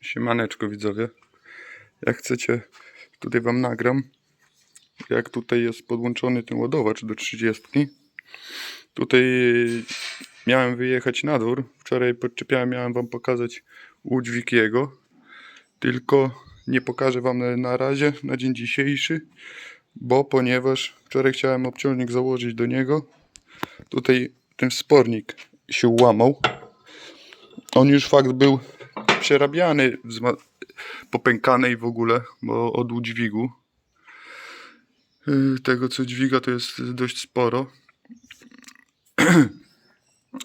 Siemaneczko widzowie. Jak chcecie, tutaj wam nagram, jak tutaj jest podłączony ten ładowacz do 30. Tutaj miałem wyjechać na dwór. Wczoraj podczepiałem, miałem wam pokazać udźwig jego. Tylko nie pokażę wam na- na razie, na dzień dzisiejszy, bo ponieważ wczoraj chciałem obciążnik założyć do niego. Tutaj ten wspornik się łamał. On już fakt był przerabiany, popękany i w ogóle, bo od udźwigu. Yy, Tego co dźwiga to jest dość sporo.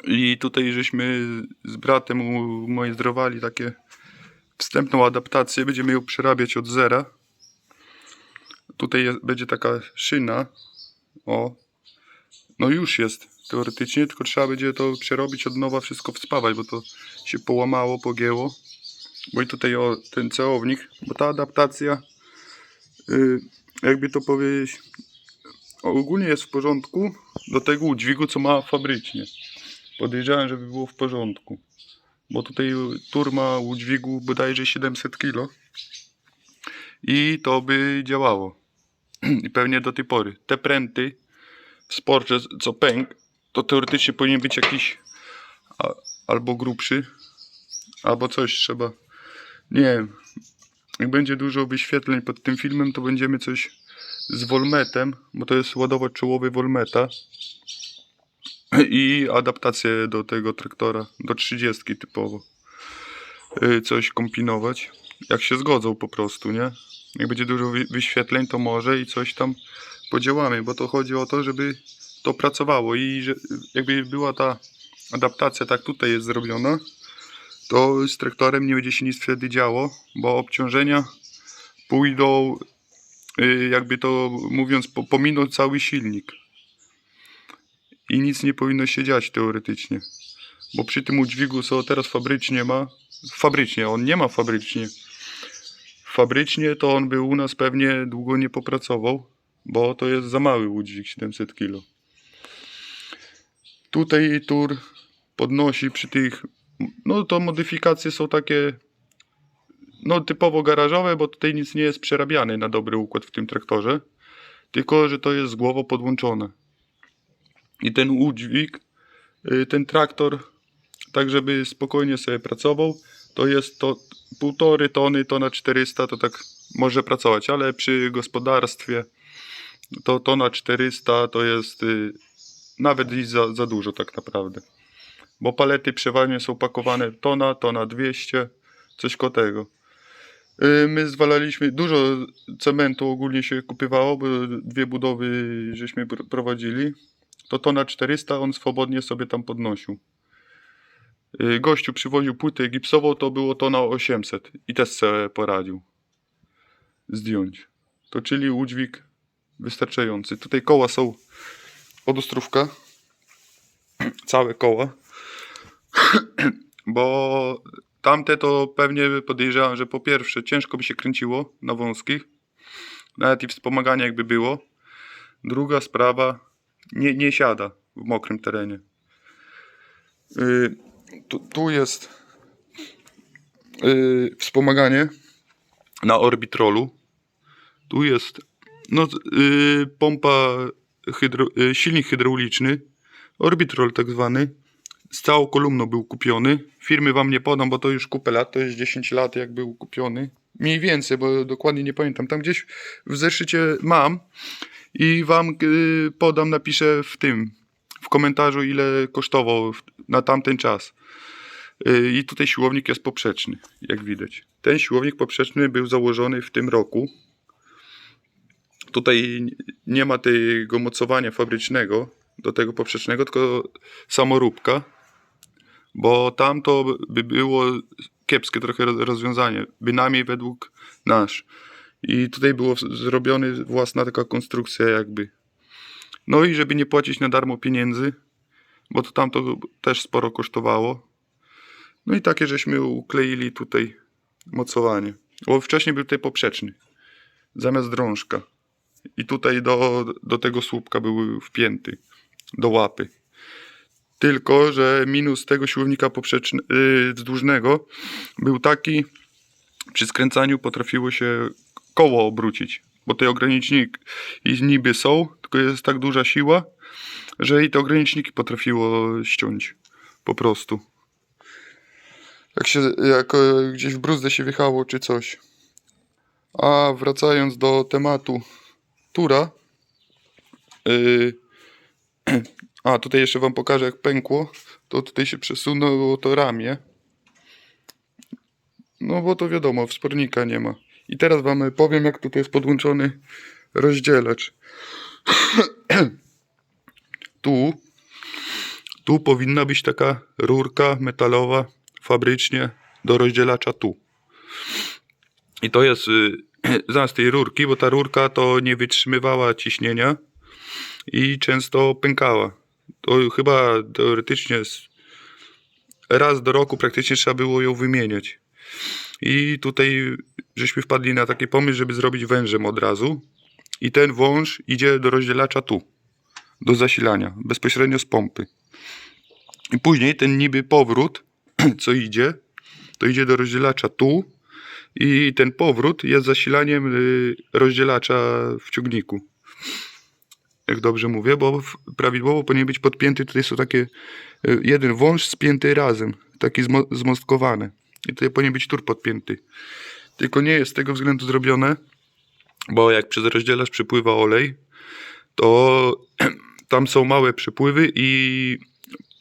I tutaj żeśmy z bratem umajdrowali takie wstępną adaptację. Będziemy ją przerabiać od zera. Tutaj jest, będzie taka szyna. O. No już jest teoretycznie, tylko trzeba będzie to przerobić od nowa, wszystko wspawać, bo to się połamało, pogięło. Bo i tutaj o ten ceownik, bo ta adaptacja, y, jakby to powiedzieć, ogólnie jest w porządku do tego udźwigu, co ma fabrycznie. Podejrzewam, żeby było w porządku. Bo tutaj tur ma udźwigu bodajże 700 kg. I to by działało. I pewnie do tej pory. Te pręty w sporcie, co pęk, to teoretycznie powinien być jakiś a, albo grubszy, albo coś trzeba. Nie. Jak będzie dużo wyświetleń pod tym filmem, to będziemy coś z Volmetem, bo to jest ładowacz czołowy Volmeta i adaptację do tego traktora, do 30 typowo. Y, Coś kombinować. Jak się zgodzą po prostu, nie? Jak będzie dużo wy- wyświetleń, to może i coś tam podziałamy, bo to chodzi o to, żeby to pracowało i że jakby była ta adaptacja tak tutaj jest zrobiona, to z traktorem nie będzie się nic wtedy działo, bo obciążenia pójdą, y, jakby to mówiąc, po- pominą cały silnik. I nic nie powinno się dziać teoretycznie. Bo przy tym udźwigu, co teraz fabrycznie ma, fabrycznie, on nie ma fabrycznie. Fabrycznie to on by u nas pewnie długo nie popracował, bo to jest za mały udźwig 700 kg. Tutaj tur podnosi przy tych, no to modyfikacje są takie, no typowo garażowe, bo tutaj nic nie jest przerabiane na dobry układ w tym traktorze, tylko że to jest z głową podłączone. I ten udźwig, y, ten traktor, tak żeby spokojnie sobie pracował, to jest to półtory tony, tona 400, to tak może pracować, ale przy gospodarstwie to tona 400 to jest y, nawet i za, za dużo tak naprawdę. Bo palety przeważnie są pakowane tona, tona 200, coś koło tego. Y, My zwalaliśmy, dużo cementu ogólnie się kupywało, bo dwie budowy żeśmy pr- prowadzili. To tona 400 on swobodnie sobie tam podnosił. Y, Gościu przywoził płytę gipsową, to było tona 800 i też sobie poradził zdjąć. To czyli udźwig wystarczający. Tutaj koła są od ostrówka. Całe koła. Bo tamte to pewnie podejrzewam, że po pierwsze ciężko by się kręciło na wąskich. Nawet i wspomaganie jakby było. Druga sprawa, nie, nie siada w mokrym terenie. Y, tu, tu jest y, wspomaganie na orbitrolu. Tu jest no, y, pompa, hydro, y, silnik hydrauliczny, orbitrol tak zwany. Z całą kolumną był kupiony. Firmy wam nie podam, bo to już kupę lat, to jest 10 lat jak był kupiony. Mniej więcej, bo dokładnie nie pamiętam. Tam gdzieś w zeszycie mam i wam y, podam, napiszę w tym, w komentarzu ile kosztował na tamten czas. Y, I tutaj siłownik jest poprzeczny, jak widać. Ten siłownik poprzeczny był założony w tym roku. Tutaj nie ma tego mocowania fabrycznego do tego poprzecznego, tylko samoróbka. Bo tam to by było kiepskie trochę roz- rozwiązanie, bynajmniej według nasz. I tutaj było zrobiony własna taka konstrukcja jakby. No i żeby nie płacić na darmo pieniędzy, bo to tam to też sporo kosztowało. No i takie żeśmy ukleili tutaj mocowanie. Bo wcześniej był tutaj poprzeczny, zamiast drążka. I tutaj do, do tego słupka był wpięty, do łapy. Tylko, że minus tego siłownika poprzeczny, yy, wzdłużnego był taki, przy skręcaniu potrafiło się koło obrócić, bo te ograniczniki niby są, tylko jest tak duża siła, że i te ograniczniki potrafiło ściąć po prostu. Jak się, jak e, gdzieś w bruzdę się wjechało czy coś. A wracając do tematu tura, yy, a tutaj jeszcze wam pokażę jak pękło, to tutaj się przesunęło to ramię. No bo to wiadomo, wspornika nie ma. I teraz wam powiem jak tutaj jest podłączony rozdzielacz. tu, tu powinna być taka rurka metalowa fabrycznie do rozdzielacza tu. I to jest y, zamiast tej rurki, bo ta rurka to nie wytrzymywała ciśnienia i często pękała. To chyba teoretycznie raz do roku praktycznie trzeba było ją wymieniać. I tutaj żeśmy wpadli na taki pomysł, żeby zrobić wężem od razu. I ten wąż idzie do rozdzielacza tu, do zasilania, bezpośrednio z pompy. I później ten niby powrót, co idzie, to idzie do rozdzielacza tu i ten powrót jest zasilaniem y, rozdzielacza w ciągniku. Jak dobrze mówię, bo prawidłowo powinien być podpięty, tutaj są takie y, jeden wąż spięty razem, taki zmo, zmostkowany. I tutaj powinien być tur podpięty. Tylko nie jest z tego względu zrobione, bo jak przez rozdzielacz przepływa olej, to tam są małe przepływy i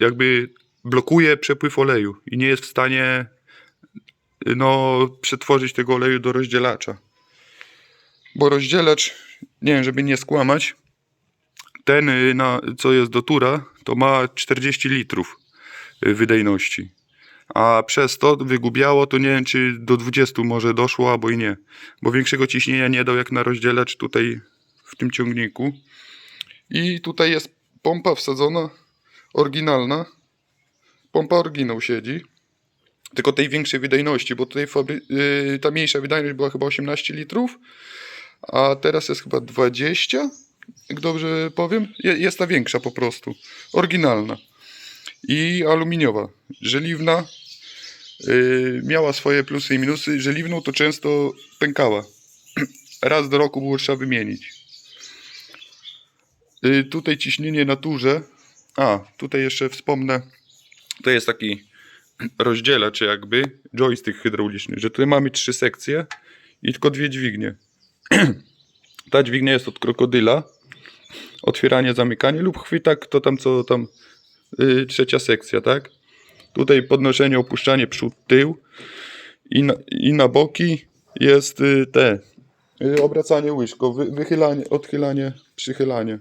jakby blokuje przepływ oleju i nie jest w stanie no, przetworzyć tego oleju do rozdzielacza. Bo rozdzielacz, nie wiem, żeby nie skłamać, ten, y, na, co jest do tura, to ma 40 litrów y, wydajności. A przez to wygubiało, to nie wiem, czy do 20 może doszło, albo i nie. Bo większego ciśnienia nie dał jak na rozdzielacz tutaj w tym ciągniku. I tutaj jest pompa wsadzona, oryginalna. Pompa oryginał siedzi. Tylko tej większej wydajności, bo tutaj yy, ta mniejsza wydajność była chyba 18 litrów, a teraz jest chyba 20, jak dobrze powiem. Je- Jest ta większa po prostu, oryginalna. I aluminiowa, żeliwna. Yy, miała swoje plusy i minusy. Żeliwną to często pękała. Raz do roku było trzeba wymienić. Yy, tutaj ciśnienie na turze. A, tutaj jeszcze wspomnę. To jest taki rozdzielacz jakby, joystick hydrauliczny, że tutaj mamy trzy sekcje i tylko dwie dźwignie. Ta dźwignia jest od krokodyla, otwieranie, zamykanie lub chwytak, to tam co tam y, trzecia sekcja, tak? Tutaj podnoszenie, opuszczanie przód, tył i na, i na boki jest y, te y, obracanie łyżką, wy, wychylanie, odchylanie, przychylanie.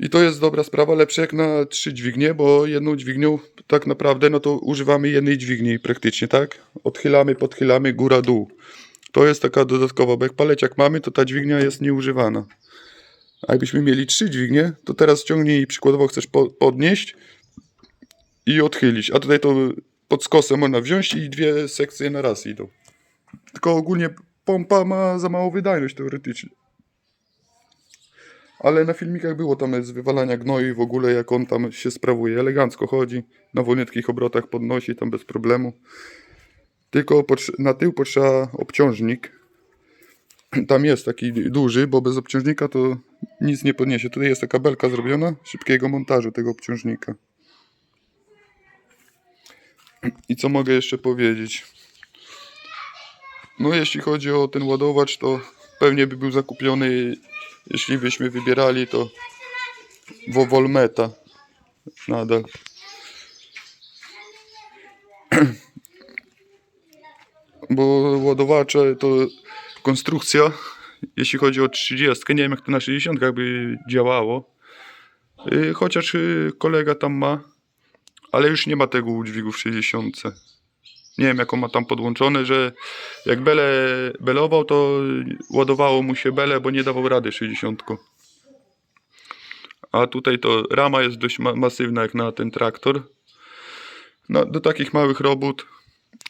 I to jest dobra sprawa, lepsze jak na trzy dźwignie, bo jedną dźwignią tak naprawdę no to używamy jednej dźwigni praktycznie, tak? Odchylamy, podchylamy, góra, dół. To jest taka dodatkowa, bo jak paleciak mamy, to ta dźwignia jest nieużywana. A jakbyśmy mieli trzy dźwignie, to teraz ciągnij i przykładowo chcesz po, podnieść i odchylić. A tutaj to pod skosem można wziąć i dwie sekcje na raz idą. Tylko ogólnie pompa ma za małą wydajność teoretycznie. Ale na filmikach było tam z wywalania gnoju i w ogóle jak on tam się sprawuje. Elegancko chodzi, na wolniutkich obrotach podnosi tam bez problemu. Tylko na tył potrzeba obciążnik. Tam jest taki duży, bo bez obciążnika to nic nie podniesie. Tutaj jest taka belka zrobiona szybkiego montażu tego obciążnika. I co mogę jeszcze powiedzieć? No jeśli chodzi o ten ładowacz, to pewnie by był zakupiony, jeśli byśmy wybierali, to Wowolmeta nadal. Bo ładowacze to konstrukcja, jeśli chodzi o 30, nie wiem jak to na 60 by działało. Y, Chociaż y, kolega tam ma, ale już nie ma tego udźwigu w 60. Nie wiem, jak on ma tam podłączone, że jak bele belował, to ładowało mu się bele, bo nie dawał rady 60. A tutaj to rama jest dość ma masywna jak na ten traktor. No, do takich małych robót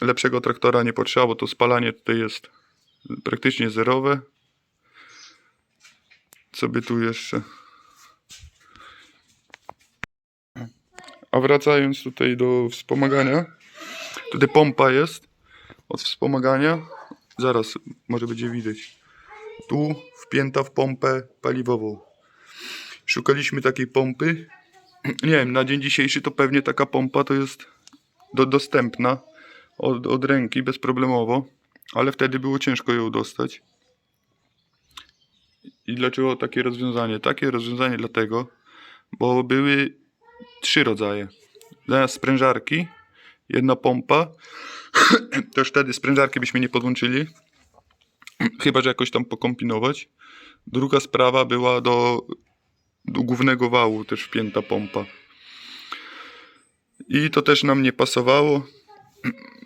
lepszego traktora nie potrzeba, bo to spalanie tutaj jest praktycznie zerowe. Co by tu jeszcze? A wracając tutaj do wspomagania, tutaj pompa jest. od wspomagania. Zaraz, może będzie widać. Tu wpięta w pompę paliwową. Szukaliśmy takiej pompy. Nie wiem, na dzień dzisiejszy to pewnie taka pompa to jest do, dostępna od, od ręki bezproblemowo, ale wtedy było ciężko ją dostać. I dlaczego takie rozwiązanie? Takie rozwiązanie dlatego, bo były trzy rodzaje. Zamiast sprężarki, jedna pompa. Też wtedy sprężarki byśmy nie podłączyli. Chyba, że jakoś tam pokombinować. Druga sprawa była do, do głównego wału też wpięta pompa. I to też nam nie pasowało.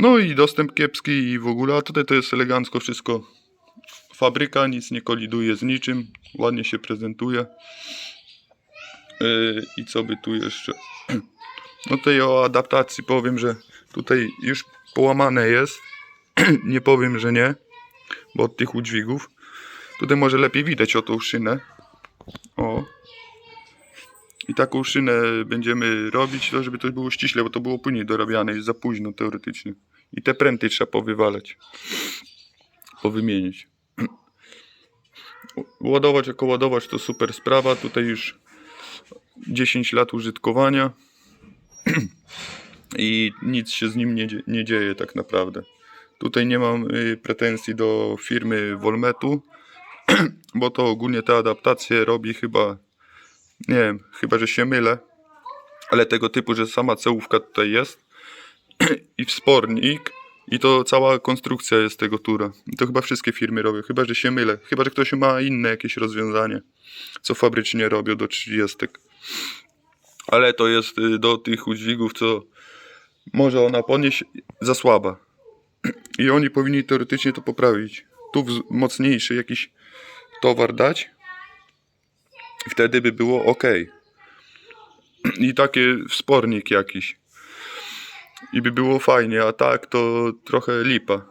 No i dostęp kiepski i w ogóle, a tutaj to jest elegancko wszystko. Fabryka, nic nie koliduje z niczym. Ładnie się prezentuje. Yy, I co by tu jeszcze? No tutaj o adaptacji powiem, że tutaj już połamane jest. nie powiem, że nie, bo od tych udźwigów. Tutaj może lepiej widać o tą szynę. O. I taką szynę będziemy robić, żeby to było ściśle, bo to było później dorabiane, jest za późno teoretycznie. I te pręty trzeba powywalać. Powymienić. Ładować jako ładować to super sprawa. Tutaj już 10 lat użytkowania i nic się z nim nie, nie dzieje tak naprawdę. Tutaj nie mam y, pretensji do firmy Volmetu, bo to ogólnie te adaptacje robi chyba, nie wiem, chyba że się mylę, ale tego typu, że sama cełówka tutaj jest i wspornik i to cała konstrukcja jest tego tura. To chyba wszystkie firmy robią, chyba że się mylę, chyba że ktoś ma inne jakieś rozwiązanie, co fabrycznie robią do 30. Ale to jest y, do tych udźwigów, co może ona ponieść za słaba. I oni powinni teoretycznie to poprawić. Tu mocniejszy jakiś towar dać. Wtedy by było ok. I takie wspornik jakiś. I by było fajnie, a tak to trochę lipa.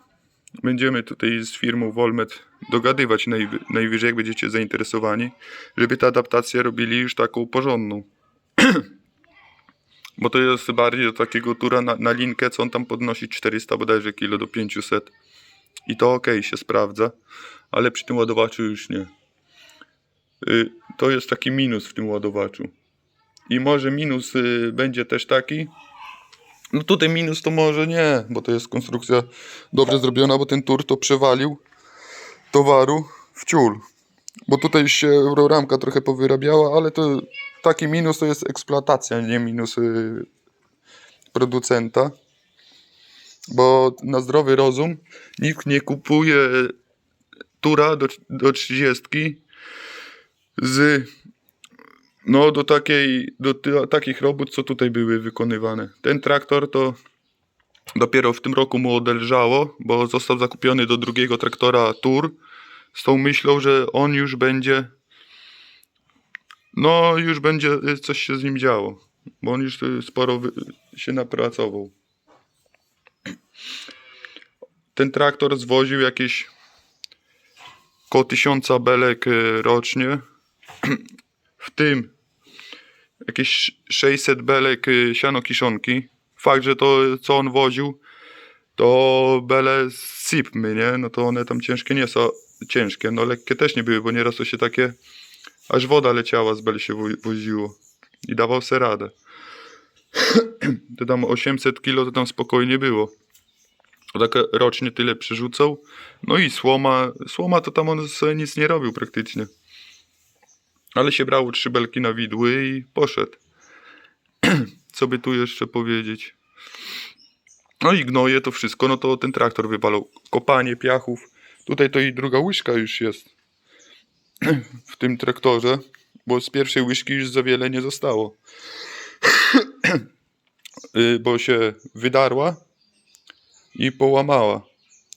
Będziemy tutaj z firmą Volmet dogadywać najwy- najwyżej, jak będziecie zainteresowani, żeby te adaptacje robili już taką porządną. Bo to jest bardziej do takiego tura na, na linkę, co on tam podnosi 400 bodajże kilo do 500. I to ok, się sprawdza, ale przy tym ładowaczu już nie. Y, to jest taki minus w tym ładowaczu. I może minus y, będzie też taki. No tutaj minus to może nie, bo to jest konstrukcja dobrze zrobiona, bo ten tur to przewalił towaru w ciul. Bo tutaj się euroramka trochę powyrabiała, ale to taki minus to jest eksploatacja, nie minus y, producenta. Bo na zdrowy rozum nikt nie kupuje tura do, do 30 z no do takiej do ty, takich robót, co tutaj były wykonywane. Ten traktor to dopiero w tym roku mu odelżało, bo został zakupiony do drugiego traktora Tur z tą myślą, że on już będzie no już będzie y, coś się z nim działo, bo on już y, sporo się napracował. Ten traktor zwoził jakieś koło tysiąca belek y, rocznie, w tym jakieś 600 belek y, siano kiszonki. Fakt, że to co on woził to bele z sipmy, nie? No to one tam ciężkie nie są, ciężkie, no lekkie też nie były, bo nieraz to się takie aż woda leciała z bel się wo- woziło i dawał se radę. to tam 800 kilo to tam spokojnie było. Tak rocznie tyle przerzucał. No i słoma, słoma to tam on sobie nic nie robił praktycznie. Ale się brało trzy belki na widły i poszedł. Co by tu jeszcze powiedzieć? No i gnoje to wszystko, no to ten traktor wypalał. Kopanie piachów. Tutaj to i druga łyżka już jest w tym traktorze, bo z pierwszej łyżki już za wiele nie zostało. Y, bo się wydarła i połamała.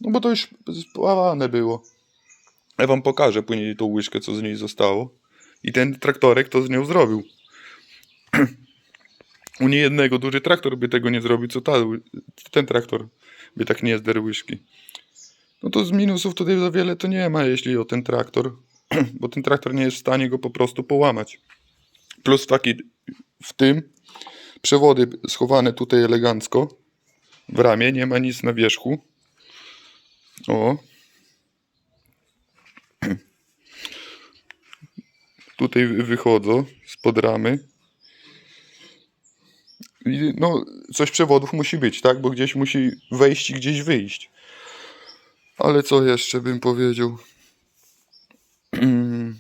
No bo to już połamane było. Ja wam pokażę później tą łyżkę, co z niej zostało. I ten traktorek to z nią zrobił. U niejednego duży traktor by tego nie zrobił, co ta, ten traktor by tak nie zdarł łyżki. No to z minusów tutaj za wiele to nie ma, jeśli o ten traktor, bo ten traktor nie jest w stanie go po prostu połamać. Plus taki w tym przewody schowane tutaj elegancko w ramię, nie ma nic na wierzchu. O. Tutaj wy- wychodzą spod ramy. I, no, coś przewodów musi być, tak? Bo gdzieś musi wejść i gdzieś wyjść. Ale co jeszcze bym powiedział? Mm.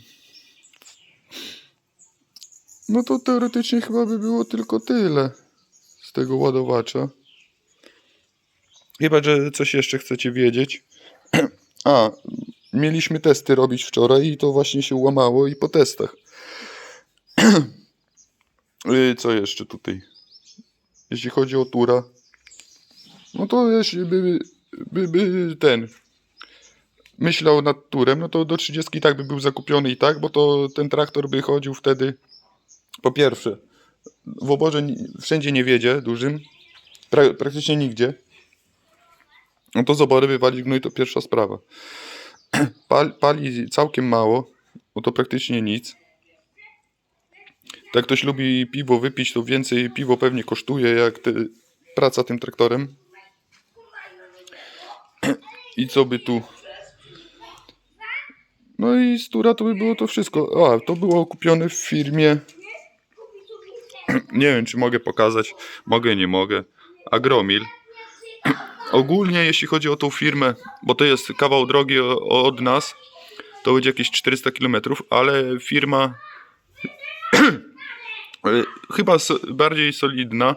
No to teoretycznie chyba by było tylko tyle z tego ładowacza. Chyba, że coś jeszcze chcecie wiedzieć. A, mieliśmy testy robić wczoraj i to właśnie się łamało i po testach. Y, Co jeszcze tutaj? Jeśli chodzi o tura, no to jeśli by, by, by ten myślał nad turem, no to do 30 tak by był zakupiony i tak, bo to ten traktor by chodził wtedy po pierwsze w oborze wszędzie nie wiedzie dużym, pra, praktycznie nigdzie. No to z obory wywalić gnój to pierwsza sprawa. Pal, pali całkiem mało, bo to praktycznie nic. Jak ktoś lubi piwo wypić, to więcej piwo pewnie kosztuje jak te, praca tym traktorem. I co by tu? No i z Tura to by było to wszystko. A, to było kupione w firmie. Nie wiem, czy mogę pokazać. Mogę, nie mogę. Agromil. Ogólnie, jeśli chodzi o tą firmę, bo to jest kawał drogi od nas, to będzie jakieś 400 km, ale firma e, chyba bardziej solidna,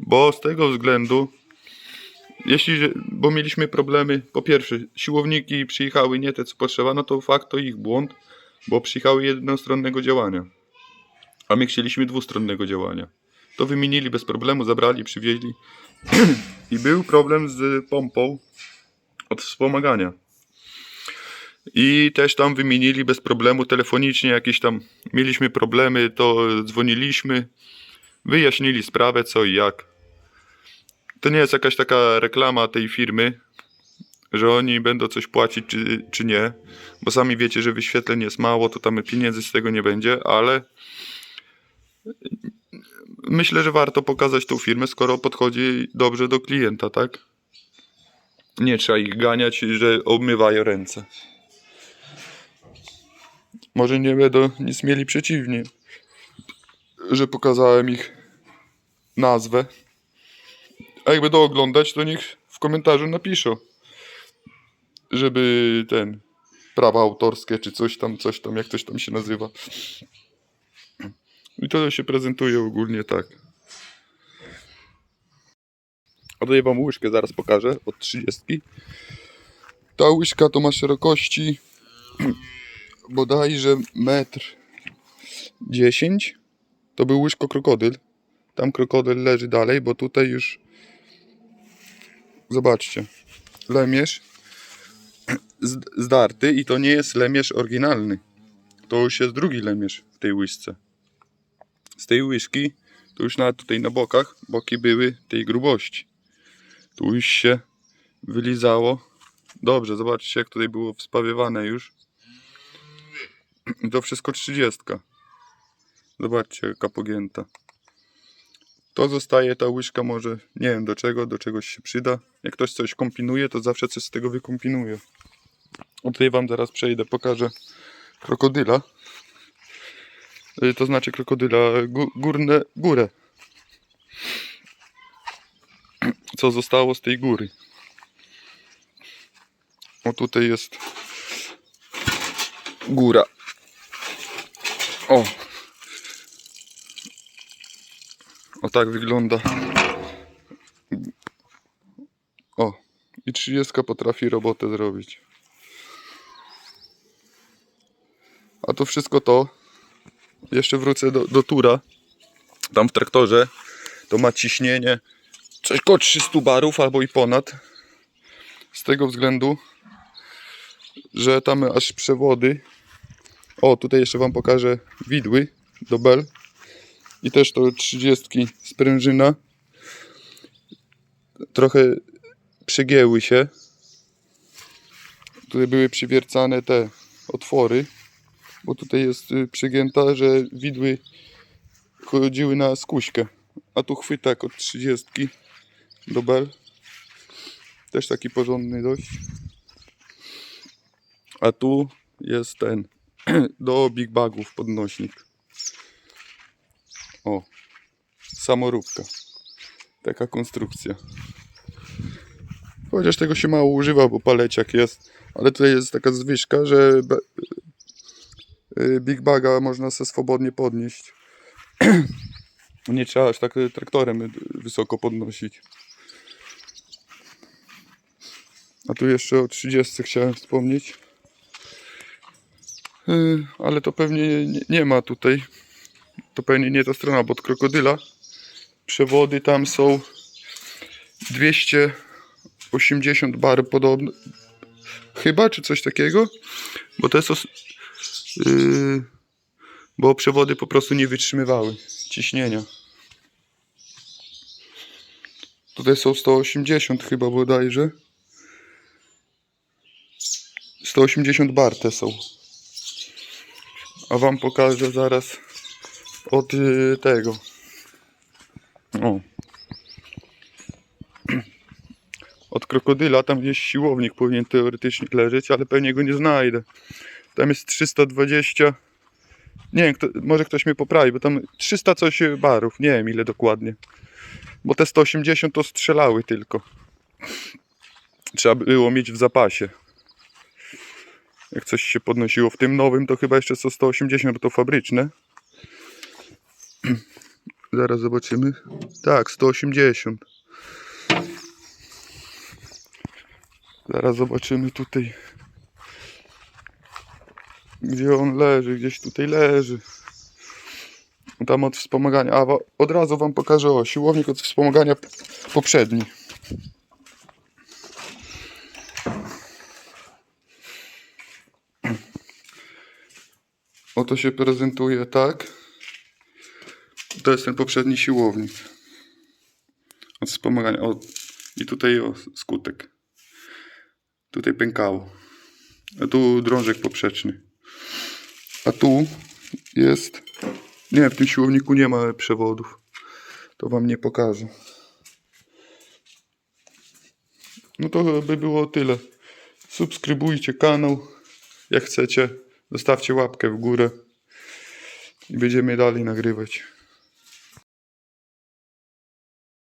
bo z tego względu, jeśli, bo mieliśmy problemy, po pierwsze, siłowniki przyjechały nie te co potrzeba, no to fakt to ich błąd, bo przyjechały jednostronnego działania, a my chcieliśmy dwustronnego działania. To wymienili bez problemu, zabrali, przywieźli i był problem z pompą od wspomagania. I też tam wymienili bez problemu telefonicznie jakieś tam mieliśmy problemy, to dzwoniliśmy, wyjaśnili sprawę co i jak. To nie jest jakaś taka reklama tej firmy, że oni będą coś płacić czy, czy nie, bo sami wiecie, że wyświetleń jest mało, to tam pieniędzy z tego nie będzie, ale myślę, że warto pokazać tą firmę, skoro podchodzi dobrze do klienta, tak? Nie trzeba ich ganiać, że obmywają ręce. Może nie będą nic mieli przeciwnie, że pokazałem ich nazwę. A jak będą oglądać, to niech w komentarzu napiszą, żeby ten prawa autorskie czy coś tam, coś tam, jak coś tam się nazywa. I to się prezentuje ogólnie tak. Oddaję wam łyżkę, zaraz pokażę, od 30. Ta łyżka to ma szerokości bodajże metr 10. To był łyżko krokodyl. Tam krokodyl leży dalej, bo tutaj już zobaczcie. Lemierz zd- zdarty i to nie jest lemierz oryginalny. To już jest drugi lemierz w tej łyżce. Z tej łyżki to już nawet tutaj na bokach boki były tej grubości. Tu już się wylizało. Dobrze, zobaczcie jak tutaj było wspawiewane już. I to wszystko 30. Zobaczcie jaka pogięta. To zostaje ta łyżka może, nie wiem do czego, do czegoś się przyda. Jak ktoś coś kombinuje, to zawsze coś z tego wykombinuje. O tutaj wam zaraz przejdę, pokażę krokodyla. Y, To znaczy krokodyla gó- górne, górę. Co zostało z tej góry. O tutaj jest góra. O. O tak wygląda. O. I 30 potrafi robotę zrobić. A to wszystko to. Jeszcze wrócę do, do tura. Tam w traktorze to ma ciśnienie coś koło 300 barów albo i ponad. Z tego względu, że tam aż przewody. O, tutaj jeszcze Wam pokażę widły do bel. I też to 30 sprężyna. Trochę przegięły się. Tutaj były przywiercane te otwory. Bo tutaj jest y, przygięta, że widły chodziły na skuśkę. A tu chwytak od 30 do bel. Też taki porządny dość. A tu jest ten do big bagów podnośnik. O, samoróbka. Taka konstrukcja. Chociaż tego się mało używa, bo paleciak jest. Ale tutaj jest taka zwyżka, że Big Baga można se swobodnie podnieść. Nie trzeba aż tak y, traktorem y, wysoko podnosić. A tu jeszcze o 30 chciałem wspomnieć. Y, Ale to pewnie nie, nie ma tutaj. To pewnie nie ta strona, bo od krokodyla przewody tam są 280 bar podobno. Chyba, czy coś takiego. Bo te są. Yy, bo przewody po prostu nie wytrzymywały ciśnienia. Tutaj są 180 chyba bodajże. 180 bar te są. A wam pokażę zaraz od y, tego. O. Od krokodyla tam gdzieś siłownik powinien teoretycznie leżeć, ale pewnie go nie znajdę. Tam jest 320. Nie wiem, kto, może ktoś mnie poprawi, bo tam 300 coś barów, nie wiem ile dokładnie. Bo te 180 to strzelały tylko. Trzeba było mieć w zapasie. Jak coś się podnosiło w tym nowym, to chyba jeszcze są 180, bo to fabryczne. Zaraz zobaczymy. Tak, 180. Zaraz zobaczymy tutaj. Gdzie on leży? Gdzieś tutaj leży. Tam od wspomagania. A od razu wam pokażę o siłownik od wspomagania poprzedni. Oto się prezentuje tak. To jest ten poprzedni siłownik. Od wspomagania. O, I tutaj o, skutek. Tutaj pękało. A tu drążek poprzeczny. A tu jest. Nie, w tym siłowniku nie ma przewodów. To wam nie pokażę. No to by było tyle. Subskrybujcie kanał. Jak chcecie, zostawcie łapkę w górę. I będziemy dalej nagrywać.